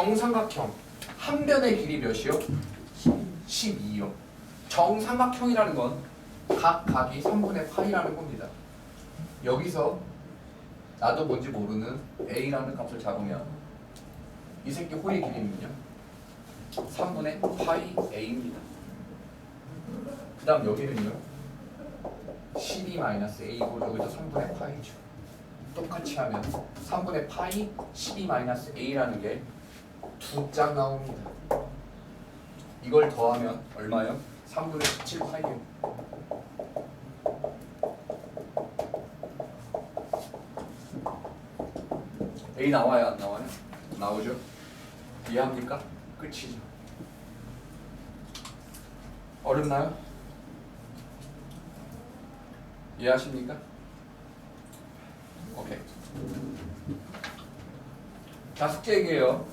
정삼각형 한 변의 길이 몇이요? 12요. 정삼각형이라는 건 각 각이 3분의 파이라는 겁니다. 여기서 나도 뭔지 모르는 a라는 값을 잡으면 이 새끼 호의 길이는요 3분의 파이 a입니다. 그 다음 여기는요 12-a고 여기도 3분의 파이죠. 똑같이 하면 3분의 파이 12-a라는 게 두 짝 나옵니다. 이걸 더하면 얼마요? 3분의 17 파이요. A 나와요 안 나와요? 나오죠? 이해합니까? 끝이죠. 어렵나요? 이해하십니까? 오케이. 자 숙제 얘기해요.